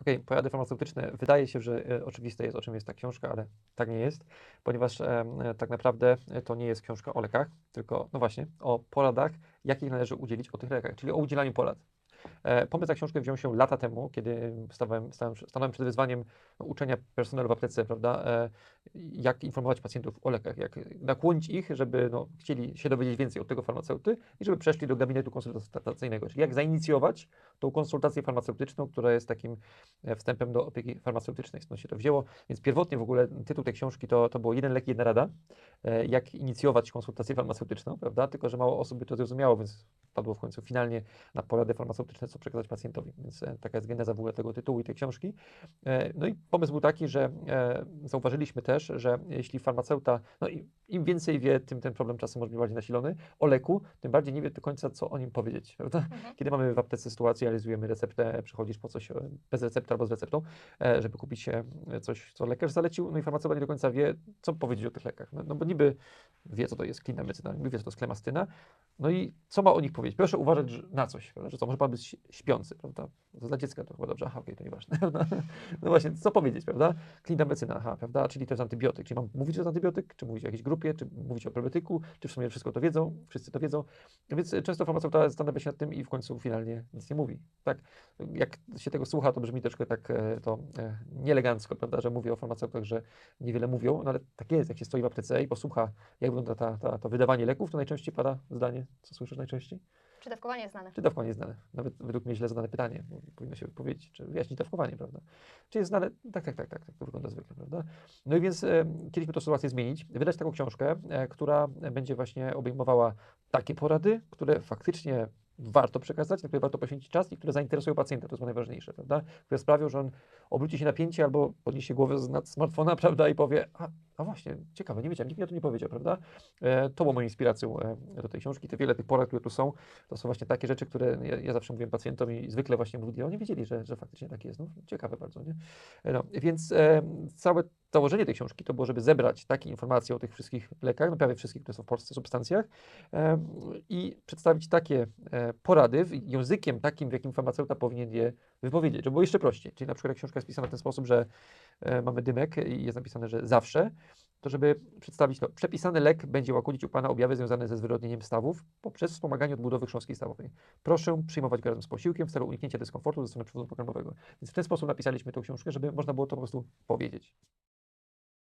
Okej, porady farmaceutyczne. Wydaje się, że e, oczywiste jest, o czym jest ta książka, ale tak nie jest, ponieważ e, e, tak naprawdę e, to nie jest książka o lekach, tylko, no właśnie, o poradach, jakich należy udzielić o tych lekach, czyli o udzielaniu porad. E, Pomysł na książkę wziął się lata temu, kiedy stawałem, stałem, stanąłem przed wyzwaniem uczenia personelu w aptece, prawda, e, jak informować pacjentów o lekach, jak nakłonić ich, żeby no, chcieli się dowiedzieć więcej od tego farmaceuty i żeby przeszli do gabinetu konsultacyjnego, czyli jak zainicjować tą konsultację farmaceutyczną, która jest takim e, wstępem do opieki farmaceutycznej, stąd się to wzięło. Więc pierwotnie w ogóle tytuł tej książki to, to było jeden lek, jedna rada, jak inicjować konsultację farmaceutyczną, prawda, tylko że mało osób by to zrozumiało, więc padło w końcu finalnie na porady farmaceutyczne, co przekazać pacjentowi. Więc e, taka jest geneza w ogóle tego tytułu i tej książki. E, No i pomysł był taki, że e, zauważyliśmy też, że jeśli farmaceuta, no i im więcej wie, tym ten problem czasem może być bardziej nasilony, o leku, tym bardziej nie wie do końca, co o nim powiedzieć, prawda? Mhm. Kiedy mamy w aptece sytuację, realizujemy receptę, przychodzisz po coś e, bez recepty albo z receptą, e, żeby kupić e, coś, co lekarz zalecił, no i farmaceuta nie do końca wie, co powiedzieć o tych lekach. No, no bo niby wie, co to jest klinamecyna, niby wie, co to jest klemastyna, no i co ma o nich powiedzieć? Proszę uważać na coś, prawda? że co, może pan być śpiący, prawda? To dla dziecka to chyba dobrze, aha, okej, to nieważne? No właśnie, co powiedzieć, prawda? Klinamecyna, aha, prawda? Czyli to jest antybiotyk. Czy mam mówić, że to antybiotyk, czy mówić o jakiejś grupie, czy mówić o probiotyku, czy w sumie wszystko to wiedzą, wszyscy to wiedzą. No Więc e, często farmaceuta zastanawia się nad tym i w końcu finalnie nic nie mówi. Tak, jak się tego słucha, to brzmi troszkę tak e, to e, nieelegancko, prawda, że mówię o farmaceutach, że niewiele mówią, no ale tak jest, jak się stoi w aptece i posłucha, jak wygląda ta, ta, to wydawanie leków, to najczęściej pada zdanie, co słyszysz najczęściej? Czy dawkowanie jest znane? Czy dawkowanie jest znane? Nawet według mnie źle zadane pytanie, powinno się powiedzieć, czy wyjaśnić dawkowanie, prawda? Czy jest znane? Tak, tak, tak, tak, tak to wygląda zwykle, prawda? No i więc e, chcieliśmy tę sytuację zmienić, wydać taką książkę, e, która będzie właśnie obejmowała takie porady, które faktycznie warto przekazać, na które warto poświęcić czas i które zainteresują pacjenta, to jest najważniejsze, prawda? Które sprawią, że on obróci się na pięcie albo podniesie głowę z nad smartfona, prawda, i powie, a, a właśnie, ciekawe, nie wiedziałem, nikt mi o tym nie powiedział, prawda? E, to było moją inspiracją e, do tej książki. Te wiele tych porad, które tu są, to są właśnie takie rzeczy, które ja, ja zawsze mówiłem pacjentom i zwykle właśnie mówili, oni wiedzieli, że, że faktycznie tak jest. No, ciekawe bardzo, nie? E, No, więc e, całe założenie tej książki to było, żeby zebrać takie informacje o tych wszystkich lekach, no prawie wszystkich, które są w Polsce, substancjach e, i przedstawić takie e, porady językiem takim, w jakim farmaceuta powinien je wypowiedzieć, żeby było jeszcze prościej. Czyli na przykład jak książka jest pisana w ten sposób, że mamy dymek i jest napisane, że zawsze, to żeby przedstawić to, przepisany lek będzie łagodzić u Pana objawy związane ze zwyrodnieniem stawów poprzez wspomaganie odbudowy chrząstki stawowej. Proszę przyjmować go razem z posiłkiem w celu uniknięcia dyskomfortu ze strony przewodu pokarmowego. Więc w ten sposób napisaliśmy tę książkę, żeby można było to po prostu powiedzieć.